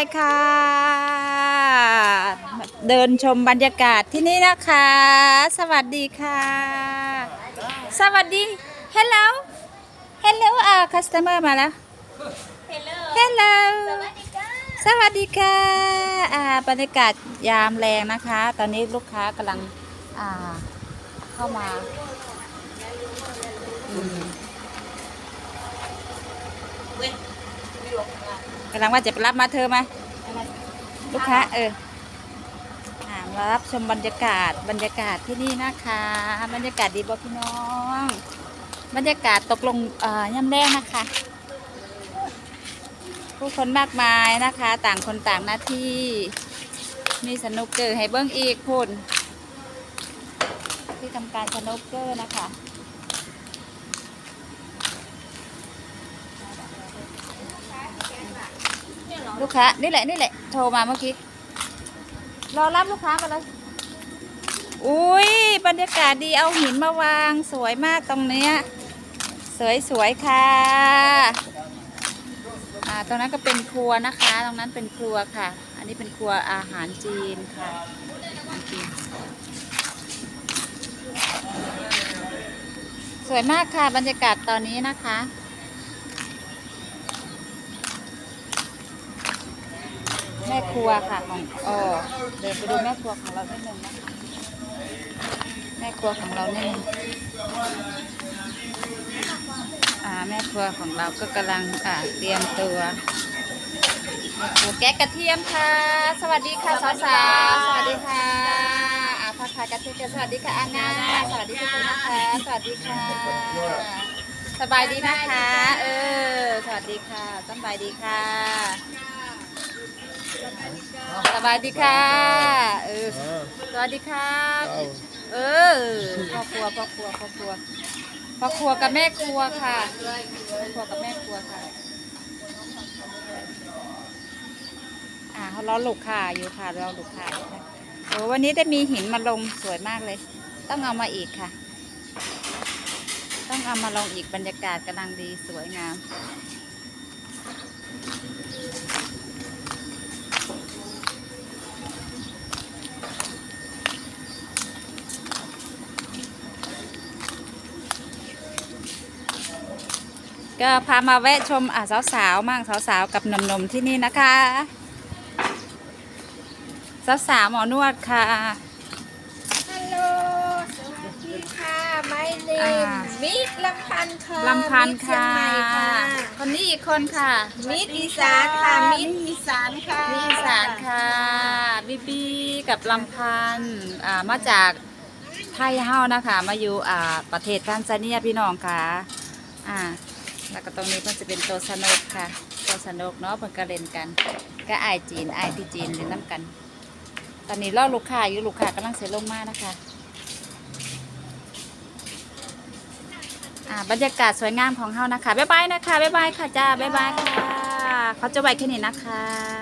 ายค่ะ เดินชมบรรยากาศที่นี่นะคะ สวัสดีค่ะ สวัสดี hello hello อ่า customer มาแล้ว hello สวัสดีค่ะอ่าบรรยากาศยามแรงนะคะ ตอนนี้ลูกค้ากำลังอ่าเข้ามาอืม กำลังว่าจะไปรับมาเธอไหมลูกค้าเออมารับชมบรรยากาศบรรยากาศที่นี่นะคะ บรรยากาศดีบ่พี่น้อง บรรยากาศตกลงเอ่อย่ำแรกนะคะ ผู้คนมากมายนะคะ ต่างคนต่างหน้าที่มีสนุกเกอร์ให้เบิ้งอีกพุ่นที่ทำการสนุกเกอร์นะคะ ลูกค้า นี่แหละนี่แหละ โทรมาเมื่อกี้ รอรับลูกค้ามาแล้วอุ้ยบรรยากาศดีเอาหินมาวางสวยมากตรงเนี้ยสวยสวยๆค่ะอ่าตรงนั้นก็เป็นครัวนะคะ ตรงนั้นเป็นครัวค่ะ อันนี้เป็นครัวอาหารจีนค่ะสวยมากค่ะบรรยากาศตอนนี้นะคะ ม่ครัวค่ะของเออเดินไปดูแม่ครัวของเรานิดนึงนะแม่ครัวของเรานิดนึงอ่าแม่ครัวของเราก็กำลังอ่าเตรียมตัวแม่ครัวแกะกระเทียมค่ะ สวัสดีค่ะสาวๆสวัสดีค่ะอาผักขากระเทียมสวัสดีค่ะอาณาสวัสดีคนนะคะสวัสดีค่ะ สบายดีนะคะ เออ สวัสดีค่ะสบายดีค่ะ สบายดีค่ะ เออ สวัสดีครับเออพ่อครัวพ่อครัวพ่อครัวพ่อครัวกับแม่ครัวค่ะพ่อครัวกับแม่ครัวค่ะ อ่าเขาล้อลูกค่ะอยู่ค่ะรอลูกค่ะอยู่ค่ะโอ้วันนี้ได้มีหินมาลงสวยมากเลย ต้องเอามาอีกค่ะ ต้องเอามาลงอีกบรรยากาศกำลังดีสวยงาม ก็พามาแวะชมอะสาวๆมั่งสาวๆกับหนุ่มๆที่นี่นะคะสาวๆหมอนวดค่ะ ฮัลโหล สวัสดีค่ะ ไม่เนอ่ามมิตรลำพันธ์ค่ะลำพันธ์มิตรเชียงค่ะใหม่ค่ะคนนี้อีกคนค่ะมิตรอีสานค่ะ มิตรอีสานค่ะนี่อีสานค่ะบีบีกับลำพันธ์อ่ามาจากไทยเฮานะคะ มาอยู่อ่าประเทศทันซาเนียพี่น้องค่ะอ่า แล้วก็ตรงนี้มันจะเป็นตัวสนุกค่ะ ตัวสนุกเนาะเพิ่นก็เล่นกัน ก็อายจีนอายที่จีนเล่นน้ำกัน ตอนนี้รอลูกค้าอยู่ลูกค้ากำลังเสร็จลงมานะคะอ่าบรรยากาศสวยงามของเฮานะคะ บ๊ายบายนะคะ บ๊ายบายค่ะจ้า บ๊ายบายค่ะ เขาจะไว้แค่นี้นะคะ